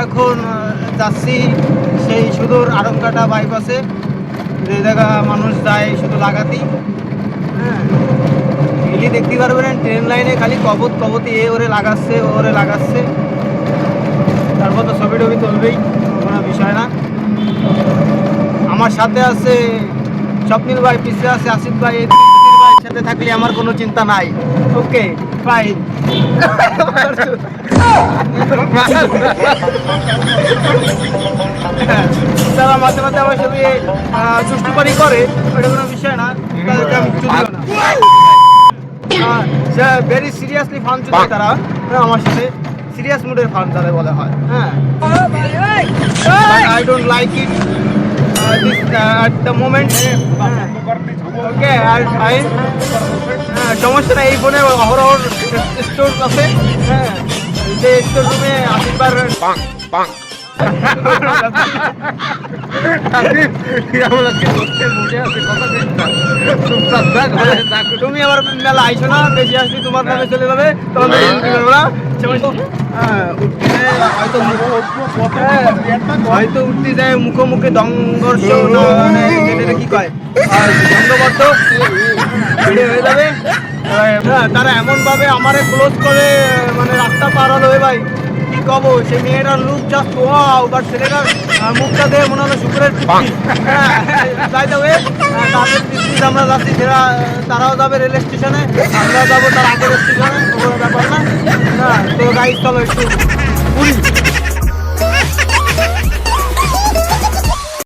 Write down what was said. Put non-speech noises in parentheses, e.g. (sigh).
এখন যাচ্ছি সেই সুদূর আরংকাটা বাইপাসে যে জায়গা মানুষ যায় শুধু লাগাতি হ্যাঁ। এলি দেখতে পারবেন ট্রেন লাইনে খালি কবত কবতি এ ওরে লাগাচ্ছে ওরে লাগাচ্ছে। তারপর তো ছবি টবি তুলবেই, কোনো বিষয় না। আমার সাথে আছে স্বপ্নিল ভাই পিছিয়ে আছে আসিফ ভাই, এই তিন ভাই সাথে থাকলে আমার কোনো চিন্তা নাই। ওকে ফাইন (laughs) তারা মাঝে মাঝে আমার সাথে দুষ্টুপারি করে ওটা কোনো বিষয় না। তাদেরকে আমি চুদিও না। ভেরি সিরিয়াসলি ফান চুদি তারা হ্যাঁ, আমার সাথে সিরিয়াস মুডের ফান তাদের বলা হয়। হ্যাঁ। I don't like it at the moment okay R I সমস্যা এই ফোনে অহরহ স্টোর আছে। হ্যাঁ। যে স্টোর রুমে আসিবার তুমি আবার মেলা আইছো না বেশি আসলে তোমার নামে চলে যাবে হ্যাঁ। হ্যাঁ, উঠতে হয়তো হ্যাঁ, উঠতে যায় মুখোমুখি মানে কি কয় দণ্ডবদ্ধ ভিড়ে হয়ে যাবে। হ্যাঁ, তারা এমন ভাবে আমারে ক্লোজ করে মানে রাস্তা পার হলো ভাই। কি কব সেই মেয়েটার লুক জাস্ট ওয়াও বাট ছেলেটার মুখটা দেখে মনে হলো শুক্রের তাই তবে তাদের পিচ্ছি আমরা যাচ্ছি সেরা তারাও যাবে রেল স্টেশনে আমরা যাব তার আগের স্টেশনে কোনো ব্যাপার না। হ্যাঁ তো গাইড চলো একটু পুরী